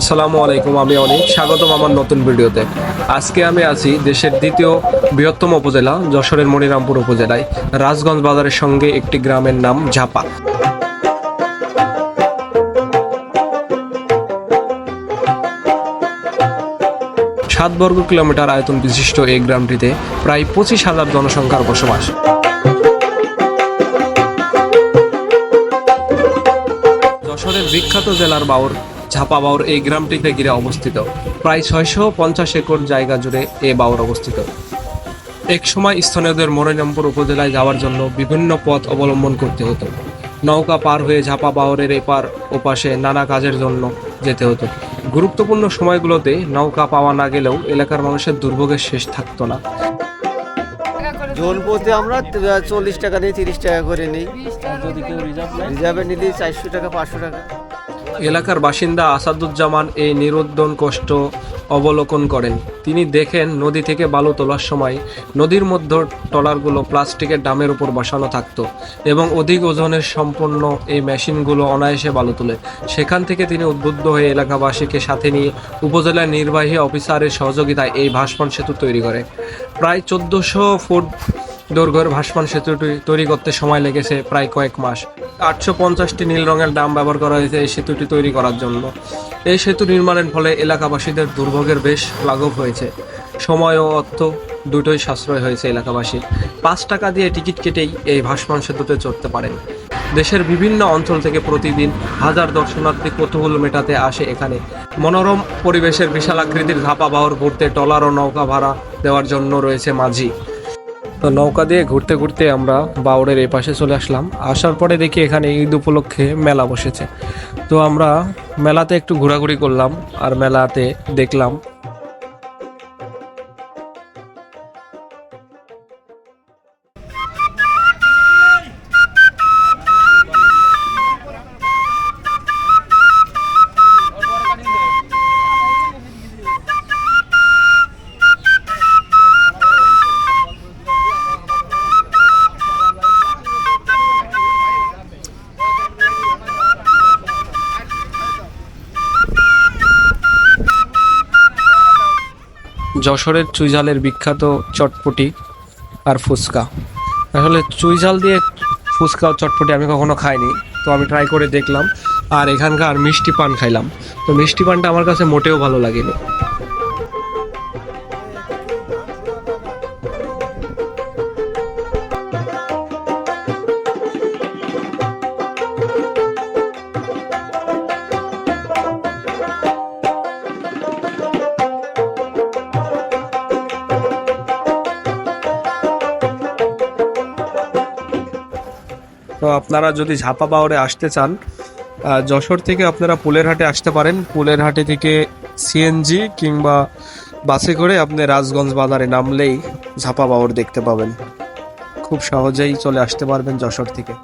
আসসালামু আলাইকুম, আমি অনেক। স্বাগতম আমার নতুন ভিডিওতে। আজকে আমি আছি দেশের দ্বিতীয় বৃহত্তম উপজেলা, যশোরের মনিরামপুর উপজেলায়, রাজগঞ্জ বাজারের সঙ্গে একটি গ্রামের নাম ঝাপা। সাত বর্গ কিলোমিটার আয়তন বিশিষ্ট এই গ্রামটিতে প্রায় পঁচিশ হাজার জনসংখ্যার বসবাস। যশোরের বিখ্যাত জেলার বাউর ঝাপা বাউর এই গ্রামটিতে ঘিরে অবস্থিত। প্রায় ছয়শো পঞ্চাশ একর জায়গা জুড়ে এ বাউর অবস্থিত। এক সময় স্থানীয়দের মরিরামপুর উপজেলায় যাওয়ার জন্য বিভিন্ন পথ অবলম্বন করতে হতো। নৌকা পার হয়ে ঝাপা বাউরের এপার ওপাশে নানা কাজের জন্য যেতে হতো। গুরুত্বপূর্ণ সময়গুলোতে নৌকা পাওয়া না গেলেও এলাকার মানুষের দুর্ভোগের শেষ থাকতো না। প্রতি আমরা চল্লিশ টাকা নিই তিরিশ টাকা করে নিই। যদি কেউ রিজার্ভ রিজার্ভে নিলে চারশো টাকা পাঁচশো টাকা। এলাকার বাসিন্দা আসাদুজ্জামান এই নিরুদ্দন কষ্ট অবলোকন করেন। তিনি দেখেন নদী থেকে বালু তোলার সময় নদীর মধ্যে ট্রলারগুলো প্লাস্টিকের ডামের উপর বসানো থাকত এবং অধিক ওজনের সম্পন্ন এই মেশিনগুলো অনায়াসে বালু তোলে। সেখান থেকে তিনি উদ্বুদ্ধ হয়ে এলাকাবাসীকে সাথে নিয়ে উপজেলা নির্বাহী অফিসারের সহযোগিতায় এই ভাসমান সেতু তৈরি করে। প্রায় চোদ্দোশো ফুট দৈর্ঘ্যের ভাসমান সেতুটি তৈরি করতে সময় লেগেছে প্রায় কয়েক মাস। আটশো পঞ্চাশটি নীল রঙের ডাম ব্যবহার করা হয়েছে এই সেতুটি তৈরি করার জন্য। এই সেতু নির্মাণের ফলে এলাকাবাসীদের দুর্ভোগের বেশ লাঘব হয়েছে। সময় ও অর্থ দুটোই সাশ্রয় হয়েছে এলাকাবাসীর। পাঁচ টাকা দিয়ে টিকিট কেটেই এই ভাসমান সেতুতে চড়তে পারেন। দেশের বিভিন্ন অঞ্চল থেকে প্রতিদিন হাজার দর্শনার্থী কৌতূহল মেটাতে আসে এখানে। মনোরম পরিবেশের বিশাল আকৃতির ধাপা বাহর ঘুরতে টলার ও নৌকা ভাড়া দেওয়ার জন্য রয়েছে মাঝি। তো নৌকা দিয়ে ঘুরতে ঘুরতে আমরা বাউরের এই পাশে চলে আসলাম। আসার পরে দেখি এখানে ঈদ উপলক্ষে মেলা বসেছে। তো আমরা মেলাতে একটু ঘোরাঘুরি করলাম আর মেলাতে দেখলাম যশোরের চুইঝালের বিখ্যাত চটপটি আর ফুচকা। আসলে চুইঝাল দিয়ে ফুচকা চটপটি আমি কখনো খাইনি, তো আমি ট্রাই করে দেখলাম। আর এখানকার মিষ্টি পান খাইলাম। তো মিষ্টি পানটা আমার কাছে মোটেও ভালো লাগেনি। তো আপনারা যদি ঝাপা বাওরে আসতে চান যশোর থেকে আপনারা পুলের হাটে আসতে পারেন। পুলের হাটে থেকে সিএনজি কিংবা বাসে করে আপনি রাজগঞ্জ বাজারে নামলেই ঝাপা বাওর দেখতে পাবেন। খুব সহজেই চলে আসতে পারবেন যশোর থেকে।